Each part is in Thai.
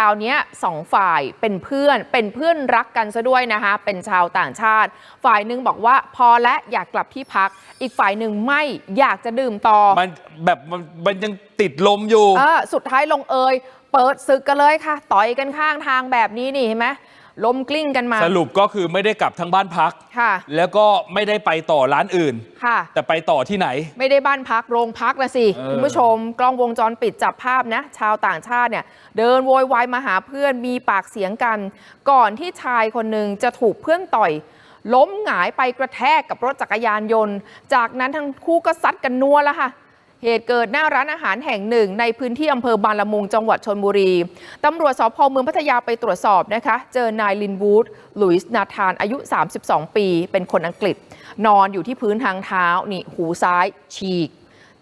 ราวเนี้ยสองฝ่ายเป็นเพื่อนเป็นเพื่อนรักกันซะด้วยนะคะ เป็นชาวต่างชาติ ฝ่ายหนึ่งบอกว่าพอและอยากกลับที่พัก อีกฝ่ายหนึ่งไม่อยากจะดื่มต่อ มันแบบมันมันยังติดลมอยู่ เออสุดท้ายลงเอย เปิดศึกกันเลยค่ะ ต่อยกันข้างทางแบบนี้นี่เห็นไหม ล้มกลิ้งกันมา สรุปก็คือไม่ได้กลับทั้งบ้านพัก ค่ะ แล้วก็ไม่ได้ไปต่อร้านอื่น ค่ะ แต่ไปต่อที่ไหน ไม่ได้บ้านพักโรงพักละสิเออคุณผู้ชม กล้องวงจรปิดจับภาพนะ ชาวต่างชาติเนี่ย เดินโวยวายมาหาเพื่อนมีปากเสียงกัน ก่อนที่ชายคนหนึ่งจะถูกเพื่อนต่อยล้มหงายไปกระแทกกับรถจักรยานยนต์ จากนั้นทั้งคู่ก็ซัดกันนัวแล้วค่ะ เหตุเกิดหน้าร้านอาหารแห่งหนึ่ง ในพื้นที่อำเภอบางละมุงจังหวัดชนบุรีตำรวจสพเมืองพัทยาไปตรวจสอบนะคะ เจอนายลินวูดหลุยส์นาธานอายุ 32 ปี เป็นคนอังกฤษ นอนอยู่ที่พื้นทางเท้านี่หูซ้ายฉีก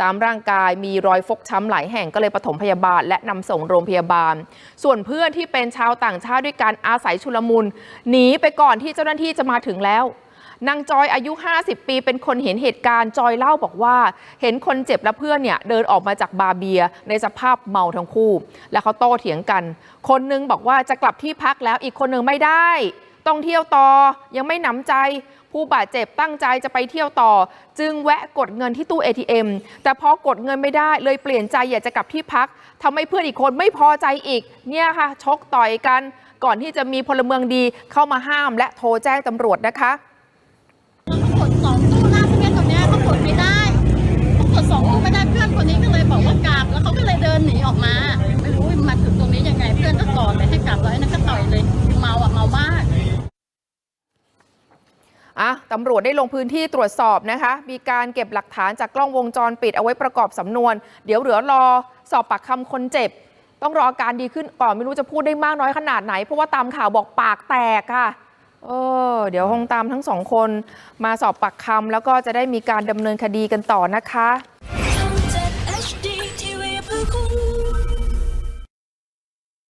ตามร่างกายมีรอยฟกช้ำหลายแห่งก็เลยปฐมพยาบาล และนำส่งโรงพยาบาล ส่วนเพื่อนที่เป็นชาวต่างชาติด้วยการอาศัยชุลมุนหนีไปก่อนที่เจ้าหน้าที่จะมาถึงแล้ว นางจอยอายุ 50 ปี เป็นคนเห็นเหตุการณ์จอยเล่าบอกว่า เห็นคนเจ็บและเพื่อนเนี่ยเดินออกมาจากบาร์เบียในสภาพเมาทั้งคู่ แล้วเขาโต้เถียงกัน คนนึงบอกว่าจะกลับที่พักแล้วอีกคนหนึ่งไม่ได้ ต้องเที่ยวต่อยังไม่หนำใจผู้บาดเจ็บตั้งใจจะไปเที่ยวต่อ จึงแวะกดเงินที่ตู้ ATM แต่พอกดเงินไม่ได้เลยเปลี่ยนใจอยากจะกลับที่พักทำให้เพื่อนอีกคนไม่พอใจอีก เนี่ยค่ะชกต่อยกัน ก่อนที่จะมีพลเมืองดีเข้ามาห้ามและโทรแจ้งตำรวจนะคะ ลับแล้วเขาก็เลยเดินหนีออกมา ไม่รู้มาถึงตรงนี้ยังไงเพื่อนก็กอดเลยให้กลับแล้วไอ้นั่นก็ต่อยเลยเมาอะเมามากอะตำรวจได้ลงพื้นที่ตรวจสอบนะคะ มีการเก็บหลักฐานจากกล้องวงจรปิดเอาไว้ประกอบสำนวน เดี๋ยวเหลือรอสอบปากคำคนเจ็บ ต้องรอการดีขึ้นก่อนไม่รู้จะพูดได้มากน้อยขนาดไหน เพราะว่าตามข่าวบอกปากแตกค่ะเออเดี๋ยวคงตามทั้งสองคนมาสอบปากคำแล้วก็จะได้มีการดำเนินคดีกันต่อนะคะ